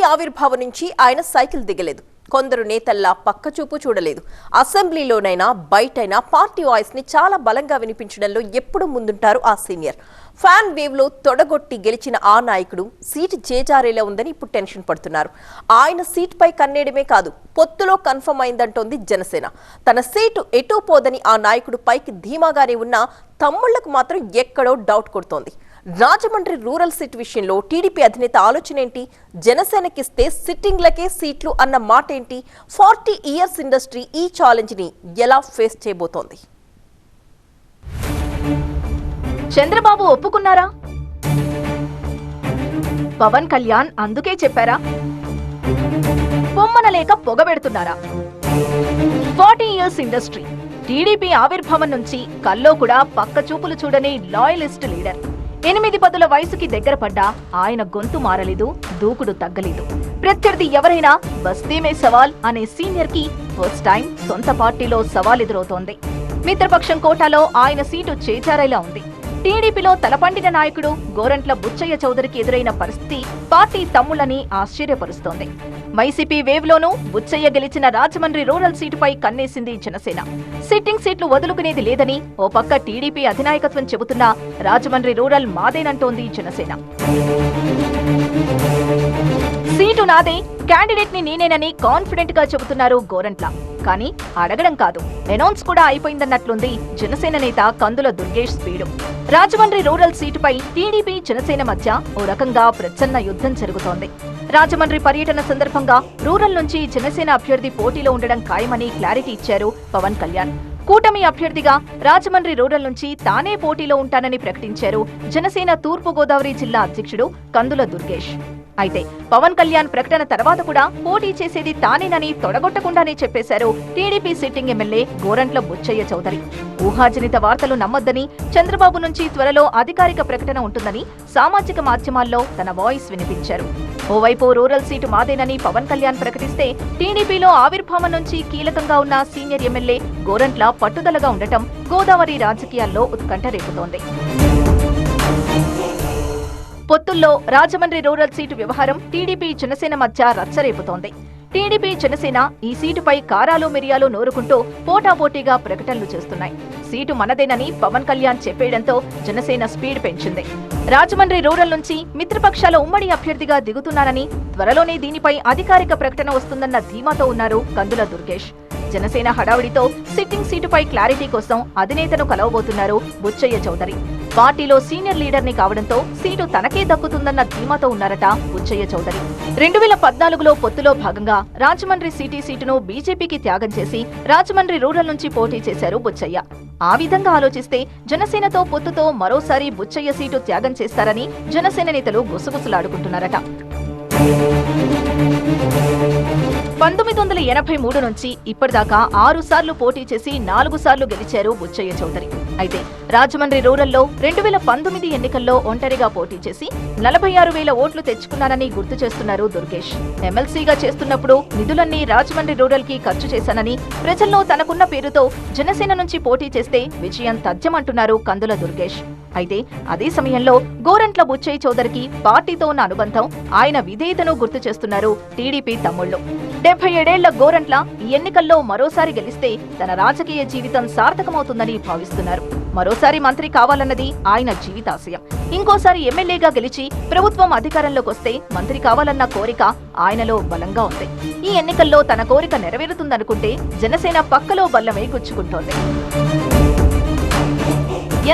Party ఆవిర్భావం నుంచి ఆయన సైకిల్ దిగలేదు. కొందరు నేతల్లా పక్కచూపు చూడలేదు. అసెంబ్లీలోనైనా బయటైనా పార్టీ వాయిస్ని చాలా బలంగా వినిపించడంలో ఎప్పుడు ముందుంటారు ఆ సీనియర్. ఫ్యాన్ వేవ్లో తొడగొట్టి గెలిచిన ఆ నాయకుడు సీటు చేజారేలా ఉందని ఇప్పుడు టెన్షన్ పడుతున్నారు. ఆయన సీట్ పై కన్నేయడమే కాదు పొత్తులో కన్ఫర్మ్ అయిందంటోంది జనసేన. తన సీటు ఎటూ పోదని ఆ నాయకుడు పైకి ధీమాగానే ఉన్నా తమ్ముళ్ళకు మాత్రం ఎక్కడో డౌట్ కొడుతోంది. రాజమండ్రి రూరల్ సీట్ విషయంలో టీడీపీ అధినేత ఆలోచన ఏంటి? జనసేనకిస్తే సిట్టింగ్లకే సీట్లు అన్న మాట ఏంటి ఫార్టీ ఇయర్స్ ఇండస్ట్రీ ఈ ఛాలెంజ్ని ఎలా ఫేస్ చేయబోతోంది? చంద్రబాబు ఒప్పుకున్నారా? పవన్ కళ్యాణ్ అందుకే చెప్పారా? పొమ్మనలేక పొగబెడుతున్నారా ఫార్టీ ఇయర్స్ ఇండస్ట్రీ టీడీపీ ఆవిర్భావం నుంచి కల్లో కూడా పక్క చూపులు చూడని లాయలిస్ట్ లీడర్. ఎనిమిది పదుల వయసుకి దగ్గర పడ్డా ఆయన గొంతు మారలేదు దూకుడు తగ్గలేదు. ప్రత్యర్థి ఎవరైనా బస్తీమే సవాల్ అనే సీనియర్కి ఫస్ట్ టైం సొంత పార్టీలో సవాల్ ఎదురవుతోంది మిత్రపక్షం కోటాలో ఆయన సీటు చేచారేలా ఉంది. టీడీపీలో తలపండిన నాయకుడు గోరంట్ల బుచ్చయ్య చౌదరికి ఎదురైన పరిస్థితి పార్టీ తమ్ముళ్ళని ఆశ్చర్యపరుస్తోంది. వైసీపీ వేవ్ లోనూ బుచ్చయ్య గెలిచిన రాజమండ్రి రూరల్ సీటుపై కన్నేసింది జనసేన. సిట్టింగ్ సీట్లు వదులుకునేది లేదని ఓ పక్క టీడీపీ అధినాయకత్వం చెబుతున్నా రాజమండ్రి రూరల్ మాదేనంటోంది జనసేన. సీటు నాదే క్యాండిడేట్ని నేనేనని కాన్ఫిడెంట్గా చెబుతున్నారు గోరంట్ల. కానీ అడగడం కాదు అనౌన్స్ కూడా అయిపోయిందన్నట్లుంది జనసేన నేత కందుల దుర్గేష్ స్పీడు. రాజమండ్రి రూరల్ సీటుపై టీడీపీ జనసేన మధ్య ఓ రకంగా ప్రచ్ఛన్న యుద్ధం జరుగుతోంది. రాజమండ్రి పర్యటన సందర్భంగా రూరల్ నుంచి జనసేన అభ్యర్థి పోటీలో ఉండడం ఖాయమని క్లారిటీ ఇచ్చారు పవన్ కళ్యాణ్. కూటమి అభ్యర్థిగా రాజమండ్రి రూరల్ నుంచి తానే పోటీలో ఉంటానని ప్రకటించారు జనసేన తూర్పు గోదావరి జిల్లా అధ్యక్షుడు కందుల దుర్గేష్. అయితే పవన్ కళ్యాణ్ ప్రకటన తర్వాత కూడా పోటీ చేసేది తానేనని తొడగొట్టకుండానే చెప్పేశారు TDP sitting MLA Gorantla Butchaiah Chowdary. ఊహాజనిత వార్తలు నమ్మొద్దని చంద్రబాబు నుంచి త్వరలో అధికారిక ప్రకటన ఉంటుందని సామాజిక మాధ్యమాల్లో తన వాయిస్ వినిపించారు. ఓవైపు రూరల్ సీటు మాదేనని పవన్ కళ్యాణ్ ప్రకటిస్తే టీడీపీలో ఆవిర్భావం నుంచి కీలకంగా ఉన్న సీనియర్ ఎమ్మెల్యే గోరంట్ల పట్టుదలగా ఉండటం గోదావరి రాజకీయాల్లో ఉత్కంఠ రేపుతోంది. పొత్తుల్లో రాజమండ్రి రూరల్ సీటు వ్యవహారం టీడీపీ జనసేన మధ్య రచ్చరేపుతోంది. టీడీపీ జనసేన ఈ సీటుపై కారాలు మిరియాలు నోరుకుంటూ పోటాపోటీగా ప్రకటనలు చేస్తున్నాయి. సీటు మనదేనని పవన్ కళ్యాణ్ చెప్పేయడంతో జనసేన స్పీడ్ పెంచింది. రాజమండ్రి రూరల్ నుంచి మిత్రపక్షాల ఉమ్మడి అభ్యర్థిగా దిగుతున్నానని త్వరలోనే దీనిపై అధికారిక ప్రకటన వస్తుందన్న ధీమాతో ఉన్నారు కందుల దుర్గేష్. జనసేన హడావుడితో సిట్టింగ్ సీటుపై క్లారిటీ కోసం అధినేతను కలవబోతున్నారు బుచ్చయ్య చౌదరి. పార్టీలో సీనియర్ లీడర్ని కావడంతో సీటు తనకే దక్కుతుందన్న ధీమాతో ఉన్నారట బుచ్చయ్య చౌదరి. రెండు వేల పద్నాలుగులో పొత్తులో భాగంగా రాజమండ్రి సిటీ సీటును బీజేపీకి త్యాగం చేసి రాజమండ్రి రూరల్ నుంచి పోటీ చేశారు బుచ్చయ్య. ఆ విధంగా ఆలోచిస్తే జనసేనతో పొత్తుతో మరోసారి బుచ్చయ్య సీటు త్యాగం చేస్తారని జనసేన నేతలు గుసగుసలాడుకుంటున్నారట. పంతొమ్మిది వందల ఎనభై మూడు నుంచి ఇప్పటిదాకా ఆరు సార్లు పోటీ చేసి నాలుగు సార్లు గెలిచారు బుచ్చయ్య చౌదరి. అయితే రాజమండ్రి రూరల్లో రెండు వేల పంతొమ్మిది ఎన్నికల్లో ఒంటరిగా పోటీ చేసి నలభై ఆరు వేల ఓట్లు తెచ్చుకున్నానని గుర్తు చేస్తున్నారు దుర్గేష్. ఎమ్మెల్సీగా చేస్తున్నప్పుడు నిధులన్నీ రాజమండ్రి రూరల్కి ఖర్చు చేశానని ప్రజల్లో తనకున్న పేరుతో జనసేన నుంచి పోటీ చేస్తే విజయం తథ్యమంటున్నారు కందుల దుర్గేష్. అయితే అదే సమయంలో గోరంట్ల బుచ్చయ్య చౌదరికి పార్టీతో ఉన్న అనుబంధం ఆయన విధేయతను గుర్తు చేస్తున్నారు టీడీపీ తమ్ముళ్ళు. డెబ్బై ఏడేళ్ళ గోరంట్ల ఈ ఎన్నికల్లో మరోసారి గెలిస్తే తన రాజకీయ జీవితం సార్థకమవుతుందని భావిస్తున్నారు. మరోసారి మంత్రి కావాలన్నది ఆయన జీవితాశయం. ఇంకోసారి ఎమ్మెల్యేగా గెలిచి ప్రభుత్వం అధికారంలోకి వస్తే మంత్రి కావాలన్న కోరిక ఆయనలో బలంగా ఉంది. ఈ ఎన్నికల్లో తన కోరిక నెరవేరుతుందనుకుంటే జనసేన పక్కలో బల్లమే గుచ్చుకుంటోంది.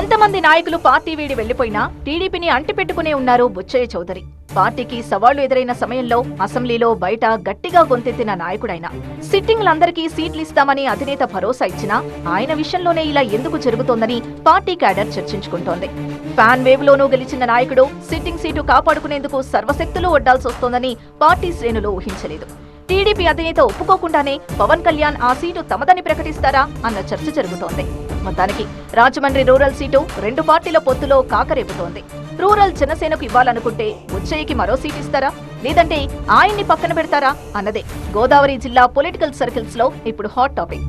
ఎంతమంది నాయకులు పార్టీ వీడి వెళ్ళిపోయినా టీడీపీని అంటిపెట్టుకునే ఉన్నారు బుచ్చయ్య చౌదరి. పార్టీకి సవాళ్ళు ఎదురైన సమయంలో అసెంబ్లీలో బయట గట్టిగా గొంతెత్తిన నాయకుడైన సిట్టింగ్లందరికీ సీట్లు ఇస్తామని అధినేత భరోసా ఇచ్చినా ఆయన విషయంలోనే ఇలా ఎందుకు జరుగుతోందని పార్టీ క్యాడర్ చర్చించుకుంటోంది. ఫ్యాన్ వేవ్ లోనూ గెలిచిన నాయకుడు సిట్టింగ్ సీటు కాపాడుకునేందుకు సర్వశక్తులు ఒడ్డాల్సి వస్తోందని పార్టీ శ్రేణులు ఊహించలేదు. టీడీపీ అధినేత ఒప్పుకోకుండానే పవన్ కళ్యాణ్ ఆ సీటు తమదని ప్రకటిస్తారా అన్న చర్చ జరుగుతోంది. మొత్తానికి రాజమండ్రి రూరల్ సీటు రెండు పార్టీల పొత్తులో కాకరేపుతోంది. రూరల్ జనసేనకు ఇవ్వాలనుకుంటే ఉచ్చయ్యకి మరో సీట్ ఇస్తారా? లేదంటే ఆయన్ని పక్కన పెడతారా? అన్నదే గోదావరి జిల్లా పొలిటికల్ సర్కిల్స్లో ఇప్పుడు హాట్ టాపిక్.